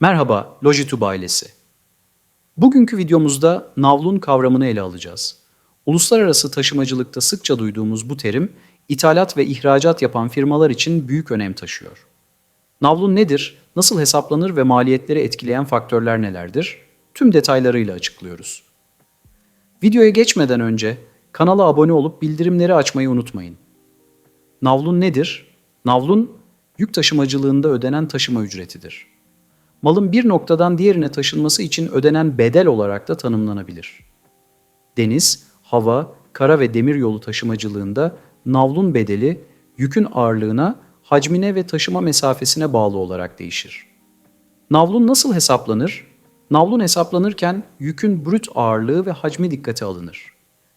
Merhaba Logitube ailesi. Bugünkü videomuzda navlun kavramını ele alacağız. Uluslararası taşımacılıkta sıkça duyduğumuz bu terim, ithalat ve ihracat yapan firmalar için büyük önem taşıyor. Navlun nedir, nasıl hesaplanır ve maliyetleri etkileyen faktörler nelerdir? Tüm detaylarıyla açıklıyoruz. Videoya geçmeden önce kanala abone olup bildirimleri açmayı unutmayın. Navlun nedir? Navlun, yük taşımacılığında ödenen taşıma ücretidir. Malın bir noktadan diğerine taşınması için ödenen bedel olarak da tanımlanabilir. Deniz, hava, kara ve demir yolu taşımacılığında navlun bedeli yükün ağırlığına, hacmine ve taşıma mesafesine bağlı olarak değişir. Navlun nasıl hesaplanır? Navlun hesaplanırken yükün brüt ağırlığı ve hacmi dikkate alınır.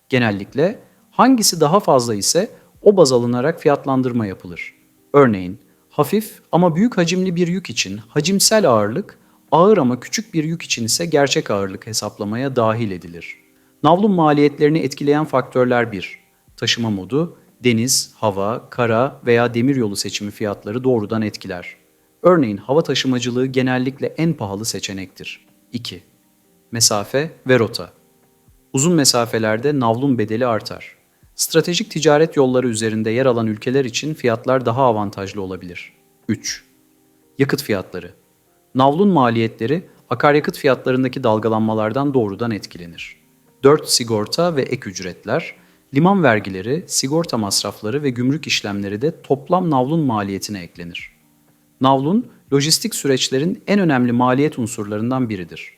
Genellikle hangisi daha fazla ise o baz alınarak fiyatlandırma yapılır. Örneğin hafif ama büyük hacimli bir yük için hacimsel ağırlık, ağır ama küçük bir yük için ise gerçek ağırlık hesaplamaya dahil edilir. Navlun maliyetlerini etkileyen faktörler 1. Taşıma modu, deniz, hava, kara veya demiryolu seçimi fiyatları doğrudan etkiler. Örneğin hava taşımacılığı genellikle en pahalı seçenektir. 2. Mesafe ve rota. Uzun mesafelerde navlun bedeli artar. Stratejik ticaret yolları üzerinde yer alan ülkeler için fiyatlar daha avantajlı olabilir. 3. Yakıt fiyatları. Navlun maliyetleri akaryakıt fiyatlarındaki dalgalanmalardan doğrudan etkilenir. 4. Sigorta ve ek ücretler. Liman vergileri, sigorta masrafları ve gümrük işlemleri de toplam navlun maliyetine eklenir. Navlun, lojistik süreçlerin en önemli maliyet unsurlarından biridir.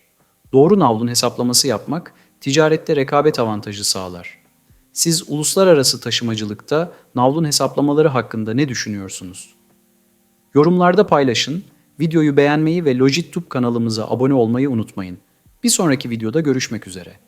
Doğru navlun hesaplaması yapmak, ticarette rekabet avantajı sağlar. Siz uluslararası taşımacılıkta navlun hesaplamaları hakkında ne düşünüyorsunuz? Yorumlarda paylaşın, videoyu beğenmeyi ve Logitube kanalımıza abone olmayı unutmayın. Bir sonraki videoda görüşmek üzere.